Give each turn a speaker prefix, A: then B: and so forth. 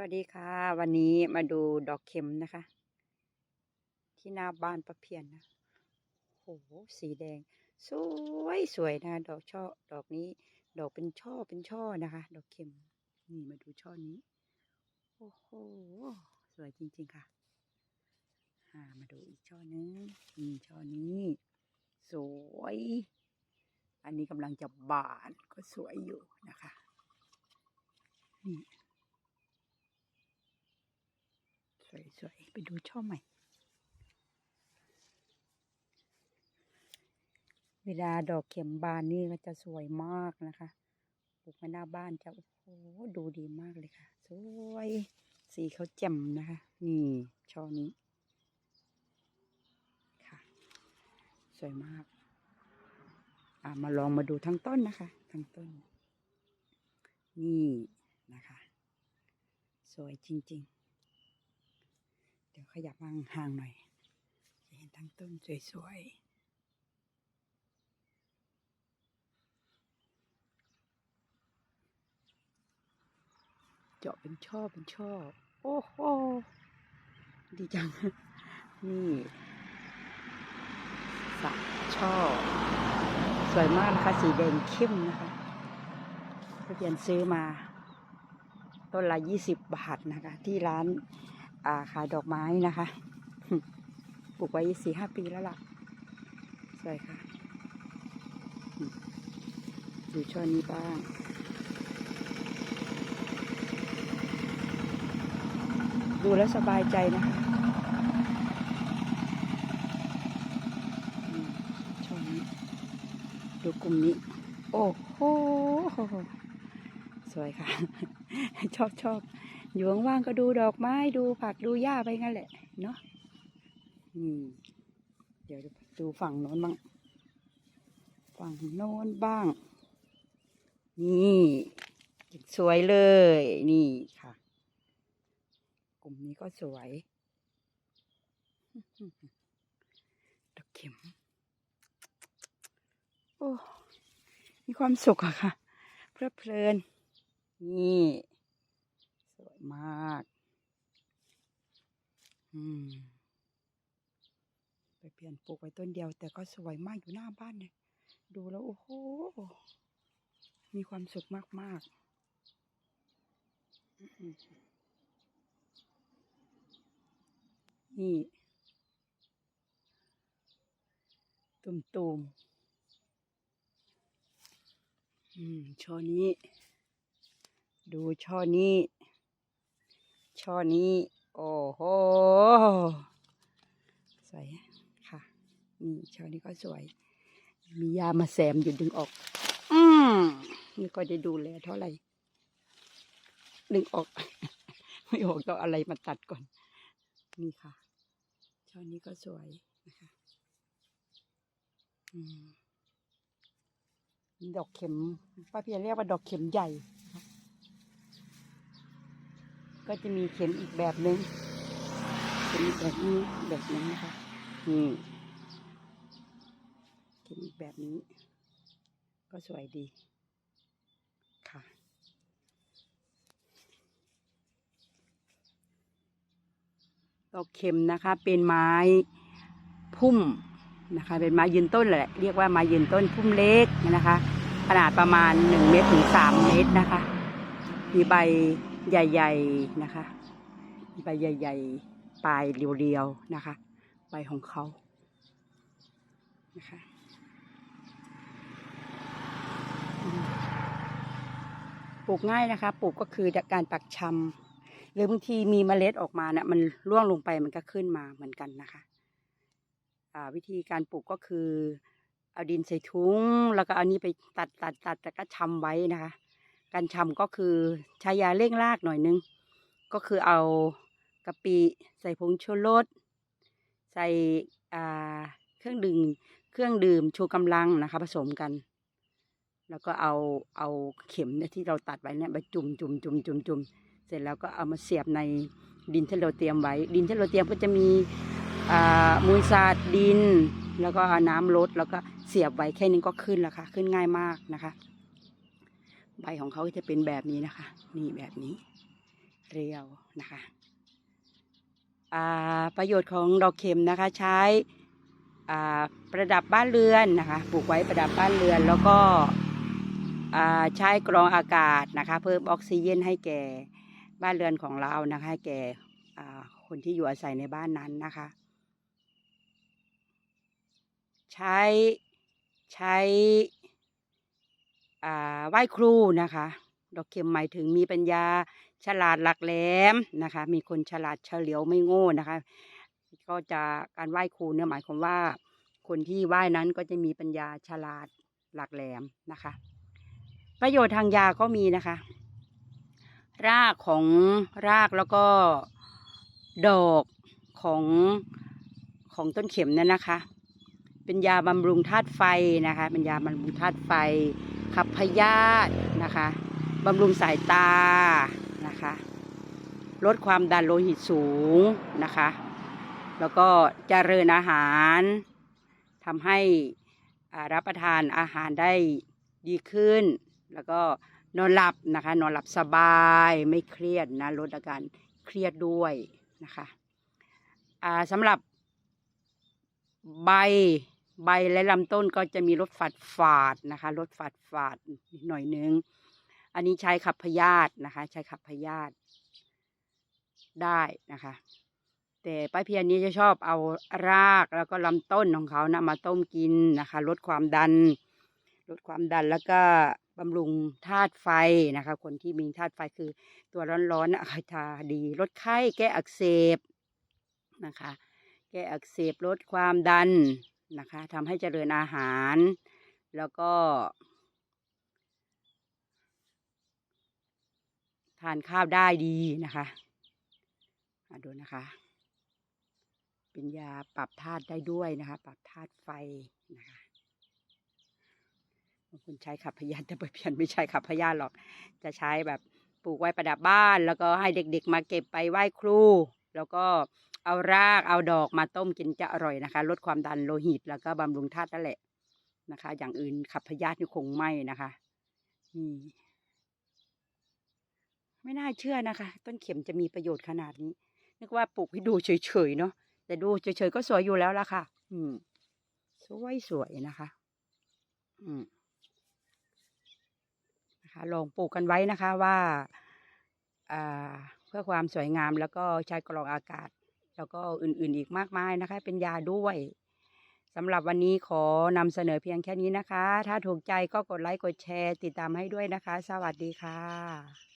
A: วัสดีค่ะ วันนี้มาดูดอกเข็มนะคะ ที่หน้าบ้านประเพียนนะโหสีแดง สวยสวยนะ ดอกช่อดอกนี้ ดอกเป็นช่อเป็นช่อนะคะ ดอกเข็ม นี่มาดูช่อนี้ โอ้โหสวยจริง ๆ ค่ะามาดูอีกช่อนึงนี่ช่อนี้ สวย อันนี้กำลังจะบานก็สวยอยู่นะคะนี่ สวยไปดูช่อใหม่ เวลาดอกเข็มบานนี่ก็จะสวยมากนะคะปลูกไว้หน้าบ้านจะโอ้โหดูดีมากเลยค่ะ สวย สีเขาแจ่มนะคะ นี่ช่อนี้ค่ะ สวยมาก อ่ามาลองมาดูทั้งต้นนะคะ ทั้งต้น นี่นะคะ สวยจริง ๆ ดี๋ยวขยับห่างห่างหน่อย จะเห็นทั้งต้นสวยๆเจาะเป็นช่อเป็นช่อ โอ้โห ดีจัง นี่สักช่อ สวยมากนะคะ สีแดงเข้มนะคะทะเบียนซื้อมา ต้นละยี่สิบบาทนะคะ ที่ร้าน อ่าขายดอกไม้นะคะ ปลูกไว้สี่ห้าปีแล้วล่ะ สวยค่ะอืมดูช่อนี้บ้างดูแล้วสบายใจนะคะอืมช่อนี้ดูกลุ่มนี้ โอ้โห สวยค่ะ ชอบชอบ อยู่ว่างๆก็ดูดอกไม้ดูผักดูหญ้าไปงั้นแหละเนาะนี่เดี๋ยวดูฝั่งโน้นบ้าง ฝั่งโน้นบ้าง นี่สวยเลยนี่ค่ะ กลุ่มนี้ก็สวยดอกเข็ม โอ้ มีความสุขอะค่ะ เพลิดเพลิน นี่ มาก อืม ไปเปลี่ยนปลูกไว้ต้นเดียว แต่ก็สวยมากอยู่หน้าบ้านเนี่ย ดูแล้วโอ้โห มีความสุขมากๆ นี่ ตุ่มตุมๆอืมช่อนี้ ดูช่อนี้ ช่อนี้ โอ้โห สวยค่ะ นี่ช่อนี้ก็สวย มียามาแซมอยู่ดึงออก อืมนี่ก็ได้ดูแลเท่าไหร่ ดึงออก ไม่ออกต้องอะไรมาตัดก่อน นี่ค่ะ ช่อนี้ก็สวยนะคะอืมดอกเข็มป้าเพียรเรียกว่าดอกเข็มใหญ่ ก็จะมีเข็มอีกแบบหนึงเข็มอีกแบบนี้แบบนี้นะคะนี่เข็มอีกแบบนี้ ก็สวยดีค่ะ ดอกเข็มนะคะเป็นไม้พุ่มนะคะ เป็นไม้ยืนต้นแหละ เรียกว่าไม้ยืนต้นพุ่มเล็กนะคะ ขนาดประมาณหนึ่งเมตรถึงสามเมตรนะคะ มีใบ ใหญ่ ๆนะคะ ใบใหญ่ ๆ ปลายเรียวๆนะคะ ใบของเขานะคะปลูกง่ายนะคะ ปลูกก็คือการปักชำหรือบางทีมีเมล็ดออกมาเนะ่ะมันร่วงลงไปมันก็ขึ้นมาเหมือนกันนะคะอ่าวิธีการปลูกก็คือ เอาดินใส่ถุง แล้วก็เอานี้ไปตัดตัดตัดแล้วก็ชำไว้นะคะ การชำก็คือใช้ยาเร่งรากหน่อยนึง ก็คือเอากะปิใส่ผงชูรสใส่เครื่องดื่มเครื่องดื่มชูกำลังนะคะ ผสมกัน แล้วก็เอาเอาเข็มเนี่ยที่เราตัดไว้เนี่ยไปจุ่มจุ่มจุ่มจุ่มจุ่มเสร็จแล้วก็เอามาเสียบในดินที่เราเตรียมไว้ ดินที่เราเตรียมก็จะมีมูลสาดดิน แล้วก็น้ำลดแล้วก็เสียบไว้แค่นี้ก็ขึ้นแล้วค่ะ ขึ้นง่ายมากนะคะ ใบของเขาจะเป็นแบบนี้นะคะ นี่แบบนี้ เรียวนะคะประโยชน์ของดอกเข็มนะคะใช้ประดับบ้านเรือนนะคะปลูกไว้ประดับบ้านเรือนแล้วก็ใช้กรองอากาศนะคะ เพิ่มออกซิเจนให้แก่บ้านเรือนของเรานะคะให้แก่คนที่อยู่อาศัยในบ้านนั้นนะคะ ใช้ใช้ ไหว้ครูนะคะ ดอกเข็มหมายถึงมีปัญญาฉลาดหลักแหลมนะคะ มีคนฉลาดเฉลียวไม่โง่นะคะ ก็จะการไหว้ครูเนี่ยหมายความว่า คนที่ไหว้นั้นก็จะมีปัญญาฉลาดหลักแหลมนะคะ ประโยชน์ทางยาก็มีนะคะ รากของรากแล้วก็ดอกของของต้นเข็มนั่นนะคะ เป็นยาบำรุงธาตุไฟนะคะ เป็นยาบำรุงธาตุไฟ ขับพยาธินะคะบำรุงสายตานะคะ ลดความดันโลหิตสูงนะคะ แล้วก็เจริญอาหารทำให้รับประทานอาหารได้ดีขึ้น แล้วก็นอนหลับนะคะ นอนหลับสบายไม่เครียดนะลดอาการเครียดด้วยนะคะสำหรับใบ ใบและลำต้นก็จะมีรสฝาดฝาดๆนะคะรสฝาดฝาดๆหน่อยนึง อันนี้ใช้ขับพยาธินะคะ ใช้ขับพยาธิได้นะคะ แต่ป้าเพียรนี้จะชอบเอารากแล้วก็ลำต้นของเขานะมาต้มกินนะคะ ลดความดัน ลดความดันแล้วก็บำรุงธาตุไฟนะคะ คนที่มีธาตุไฟคือตัวร้อนๆนะอาจจะดีลดไข้แก้อักเสบนะคะ แก้อักเสบลดความดัน นะคะทำให้เจริญอาหาร แล้วก็ ทานข้าวได้ดีนะคะมาดูนะคะ เป็นยาปรับธาตุได้ด้วยนะคะ ปรับธาตุไฟนะคะบางคนใช้ขับพยาธิแต่เพียนไม่ใช่ขับพยาธิหรอก จะใช้แบบปลูกไว้ประดับบ้าน แล้วก็ให้เด็กๆมาเก็บไปไหว้ครู แล้วก็ เอารากเอาดอกมาต้มกินจะอร่อยนะคะ ลดความดันโลหิตแล้วก็บำรุงธาตุนั่นแหละนะคะ อย่างอื่นขับพยาธินี่คงไม่นะคะนี่ไม่น่าเชื่อนะคะ ต้นเข็มจะมีประโยชน์ขนาดนี้ นึกว่าปลูกให้ดูเฉยๆเนาะแต่ดูเฉยๆก็สวยอยู่แล้วล่ะค่ะ อืม สวยสวยนะคะ อืมนะคะลองปลูกกันไว้นะคะว่า อ่า เพื่อความสวยงามแล้วก็ใช้กรองอากาศ แล้วก็อื่นๆอีกมากมายนะคะ เป็นยาด้วยสำหรับวันนี้ขอนำเสนอเพียงแค่นี้นะคะ ถ้าถูกใจก็กดไลค์กดแชร์ ติดตามให้ด้วยนะคะ สวัสดีค่ะ